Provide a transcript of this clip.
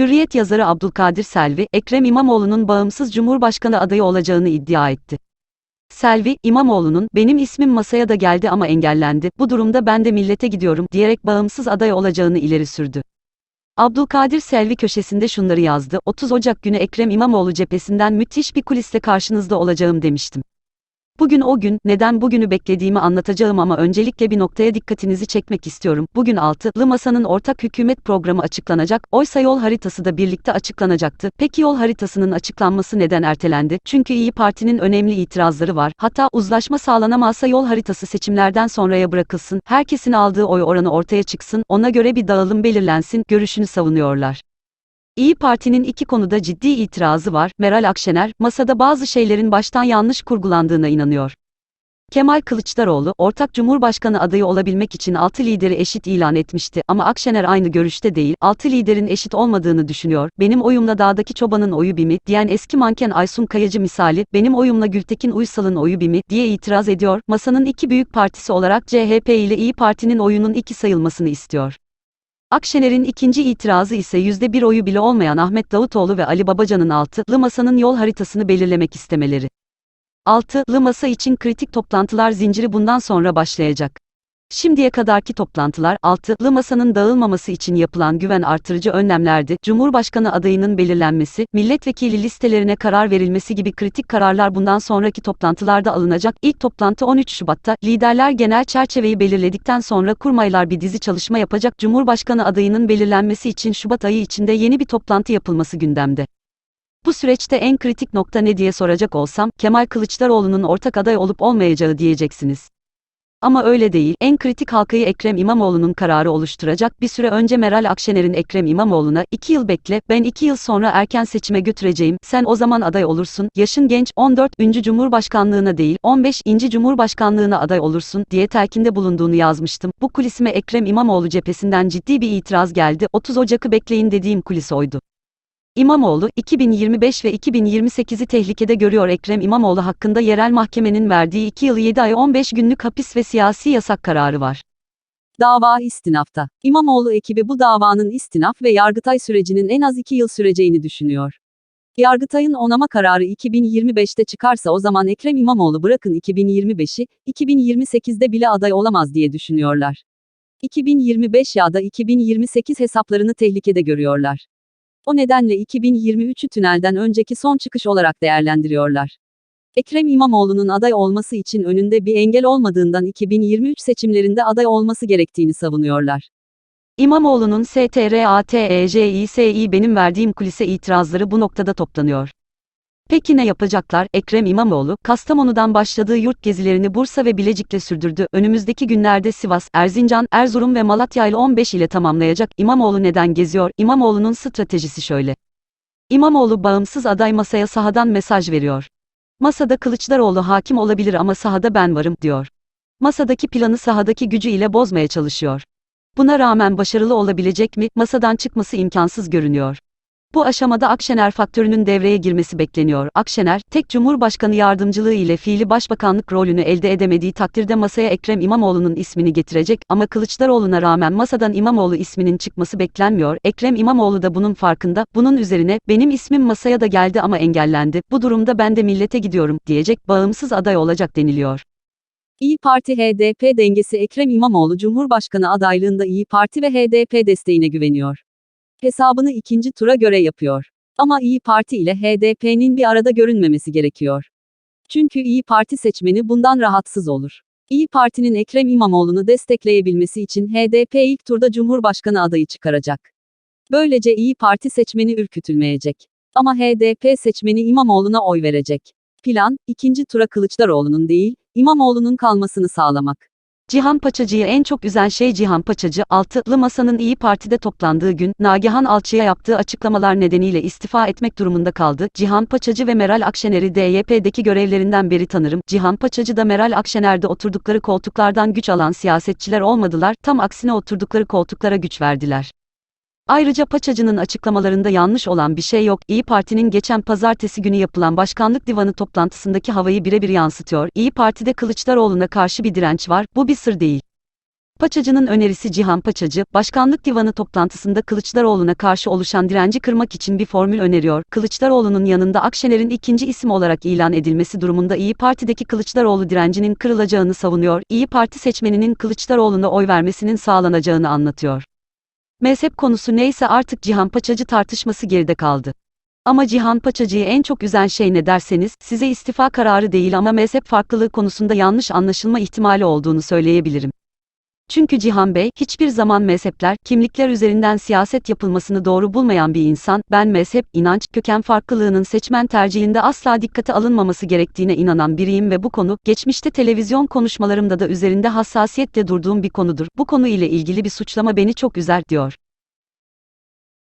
Hürriyet yazarı Abdülkadir Selvi, Ekrem İmamoğlu'nun bağımsız Cumhurbaşkanı adayı olacağını iddia etti. Selvi, İmamoğlu'nun, benim ismim masaya da geldi ama engellendi, bu durumda ben de millete gidiyorum, diyerek bağımsız aday olacağını ileri sürdü. Abdülkadir Selvi köşesinde şunları yazdı, 30 Ocak günü Ekrem İmamoğlu cephesinden müthiş bir kulisle karşınızda olacağım demiştim. Bugün o gün, neden bugünü beklediğimi anlatacağım ama öncelikle bir noktaya dikkatinizi çekmek istiyorum. Bugün altılı masanın ortak hükümet programı açıklanacak, oysa yol haritası da birlikte açıklanacaktı. Peki yol haritasının açıklanması neden ertelendi? Çünkü İyi Parti'nin önemli itirazları var. Hatta uzlaşma sağlanamazsa yol haritası seçimlerden sonraya bırakılsın, herkesin aldığı oy oranı ortaya çıksın, ona göre bir dağılım belirlensin, görüşünü savunuyorlar. İyi Parti'nin iki konuda ciddi itirazı var. Meral Akşener, masada bazı şeylerin baştan yanlış kurgulandığına inanıyor. Kemal Kılıçdaroğlu, ortak cumhurbaşkanı adayı olabilmek için altı lideri eşit ilan etmişti ama Akşener aynı görüşte değil, altı liderin eşit olmadığını düşünüyor. Benim oyumla dağdaki çobanın oyu bimi, diyen eski manken Aysun Kayacı misali, benim oyumla Gültekin Uysal'ın oyu bimi, diye itiraz ediyor. Masanın iki büyük partisi olarak CHP ile İyi Parti'nin oyunun iki sayılmasını istiyor. Akşener'in ikinci itirazı ise yüzde bir oyu bile olmayan Ahmet Davutoğlu ve Ali Babacan'ın altılı masanın yol haritasını belirlemek istemeleri. Altılı masa için kritik toplantılar zinciri bundan sonra başlayacak. Şimdiye kadarki toplantılar, altılı masanın dağılmaması için yapılan güven artırıcı önlemlerdi, Cumhurbaşkanı adayının belirlenmesi, milletvekili listelerine karar verilmesi gibi kritik kararlar bundan sonraki toplantılarda alınacak. İlk toplantı 13 Şubat'ta, liderler genel çerçeveyi belirledikten sonra kurmaylar bir dizi çalışma yapacak. Cumhurbaşkanı adayının belirlenmesi için Şubat ayı içinde yeni bir toplantı yapılması gündemde. Bu süreçte en kritik nokta ne diye soracak olsam, Kemal Kılıçdaroğlu'nun ortak aday olup olmayacağı diyeceksiniz. Ama öyle değil, en kritik halkayı Ekrem İmamoğlu'nun kararı oluşturacak. Bir süre önce Meral Akşener'in Ekrem İmamoğlu'na, iki yıl bekle, ben iki yıl sonra erken seçime götüreceğim, sen o zaman aday olursun, yaşın genç, 14. Cumhurbaşkanlığına değil, 15. Cumhurbaşkanlığına aday olursun, diye telkinde bulunduğunu yazmıştım. Bu kulisime Ekrem İmamoğlu cephesinden ciddi bir itiraz geldi, 30 Ocak'ı bekleyin dediğim kulis oydu. İmamoğlu, 2025 ve 2028'i tehlikede görüyor Ekrem İmamoğlu hakkında yerel mahkemenin verdiği 2 yıl 7 ay 15 günlük hapis ve siyasi yasak kararı var. Dava istinafta. İmamoğlu ekibi bu davanın istinaf ve Yargıtay sürecinin en az 2 yıl süreceğini düşünüyor. Yargıtay'ın onama kararı 2025'te çıkarsa o zaman Ekrem İmamoğlu bırakın 2025'i, 2028'de bile aday olamaz diye düşünüyorlar. 2025 ya da 2028 hesaplarını tehlikede görüyorlar. O nedenle 2023'ü tünelden önceki son çıkış olarak değerlendiriyorlar. Ekrem İmamoğlu'nun aday olması için önünde bir engel olmadığından 2023 seçimlerinde aday olması gerektiğini savunuyorlar. İmamoğlu'nun STRATEJİSİ benim verdiğim kulise itirazları bu noktada toplanıyor. Peki ne yapacaklar? Ekrem İmamoğlu, Kastamonu'dan başladığı yurt gezilerini Bursa ve Bilecik'le sürdürdü. Önümüzdeki günlerde Sivas, Erzincan, Erzurum ve Malatya ile 15 ile tamamlayacak. İmamoğlu neden geziyor? İmamoğlu'nun stratejisi şöyle. İmamoğlu bağımsız aday masaya sahadan mesaj veriyor. Masada Kılıçdaroğlu hakim olabilir ama sahada ben varım, diyor. Masadaki planı sahadaki gücü ile bozmaya çalışıyor. Buna rağmen başarılı olabilecek mi? Masadan çıkması imkansız görünüyor. Bu aşamada Akşener faktörünün devreye girmesi bekleniyor. Akşener, tek Cumhurbaşkanı yardımcılığı ile fiili başbakanlık rolünü elde edemediği takdirde masaya Ekrem İmamoğlu'nun ismini getirecek ama Kılıçdaroğlu'na rağmen masadan İmamoğlu isminin çıkması beklenmiyor. Ekrem İmamoğlu da bunun farkında. Bunun üzerine, benim ismim masaya da geldi ama engellendi. Bu durumda ben de millete gidiyorum, diyecek, bağımsız aday olacak deniliyor. İyi Parti HDP dengesi Ekrem İmamoğlu Cumhurbaşkanı adaylığında İyi Parti ve HDP desteğine güveniyor. Hesabını ikinci tura göre yapıyor. Ama İyi Parti ile HDP'nin bir arada görünmemesi gerekiyor. Çünkü İyi Parti seçmeni bundan rahatsız olur. İyi Parti'nin Ekrem İmamoğlu'nu destekleyebilmesi için HDP ilk turda Cumhurbaşkanı adayı çıkaracak. Böylece İyi Parti seçmeni ürkütülmeyecek. Ama HDP seçmeni İmamoğlu'na oy verecek. Plan, ikinci tura Kılıçdaroğlu'nun değil, İmamoğlu'nun kalmasını sağlamak. Cihan Paçacı'yı en çok üzen şey Cihan Paçacı, altılı masanın İyi Parti'de toplandığı gün, Nagihan Alçı'ya yaptığı açıklamalar nedeniyle istifa etmek durumunda kaldı. Cihan Paçacı ve Meral Akşener'i DYP'deki görevlerinden beri tanırım. Cihan Paçacı da Meral Akşener'de oturdukları koltuklardan güç alan siyasetçiler olmadılar, tam aksine oturdukları koltuklara güç verdiler. Ayrıca Paçacı'nın açıklamalarında yanlış olan bir şey yok. İyi Parti'nin geçen pazartesi günü yapılan başkanlık divanı toplantısındaki havayı birebir yansıtıyor. İyi Parti'de Kılıçdaroğlu'na karşı bir direnç var. Bu bir sır değil. Paçacı'nın önerisi Cihan Paçacı, Başkanlık Divanı toplantısında Kılıçdaroğlu'na karşı oluşan direnci kırmak için bir formül öneriyor. Kılıçdaroğlu'nun yanında Akşener'in ikinci isim olarak ilan edilmesi durumunda İyi Parti'deki Kılıçdaroğlu direncinin kırılacağını savunuyor. İyi Parti seçmeninin Kılıçdaroğlu'na oy vermesinin sağlanacağını anlatıyor. Mezhep konusu neyse artık Cihan Paçacı tartışması geride kaldı. Ama Cihan Paçacı'yı en çok üzen şey ne derseniz, size istifa kararı değil ama mezhep farklılığı konusunda yanlış anlaşılma ihtimali olduğunu söyleyebilirim. Çünkü Cihan Bey, hiçbir zaman mezhepler, kimlikler üzerinden siyaset yapılmasını doğru bulmayan bir insan, ben mezhep, inanç, köken farklılığının seçmen tercihinde asla dikkate alınmaması gerektiğine inanan biriyim ve bu konu, geçmişte televizyon konuşmalarımda da üzerinde hassasiyetle durduğum bir konudur. Bu konu ile ilgili bir suçlama beni çok üzer, diyor.